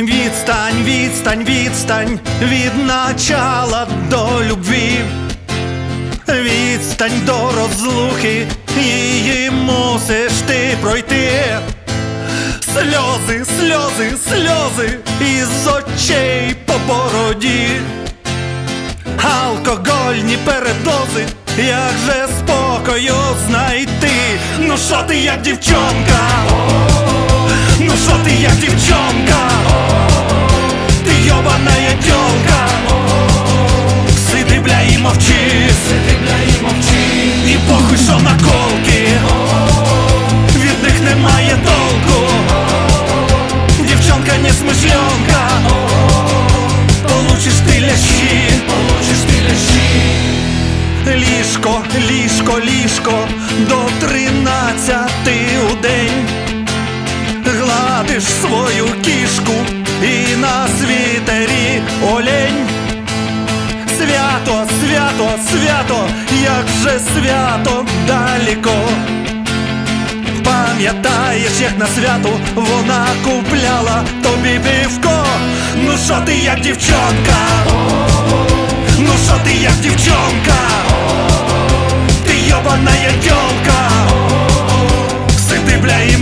Відстань, відстань, відстань від начала до любві. Відстань до розлуки, її мусиш ти пройти. Сльози, сльози, сльози із очей по бороді. Алкогольні передози, як же спокою знайти? Ну що ти як дівчонка? Ну що ти як Ліжко, ліжко, ліжко До тринадцяти у день Гладиш свою кішку і на світері олень. Свято, свято, свято, як же свято далеко. Пам'ятаєш, як на свято вона купляла тобі пивко. Ну що ти як дівчонка?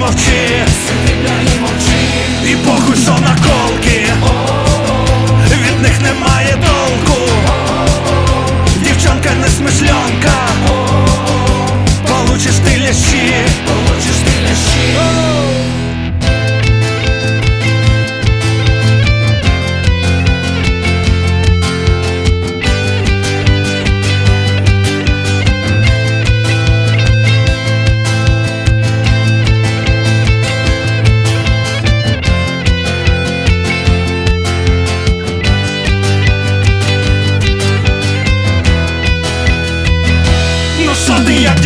Мовчи. Сиди, бля, і мовчи І похуй, що наколки Від них немає толку. Дівчонка не смишльонка. Получиш ти лящі Ну що ти як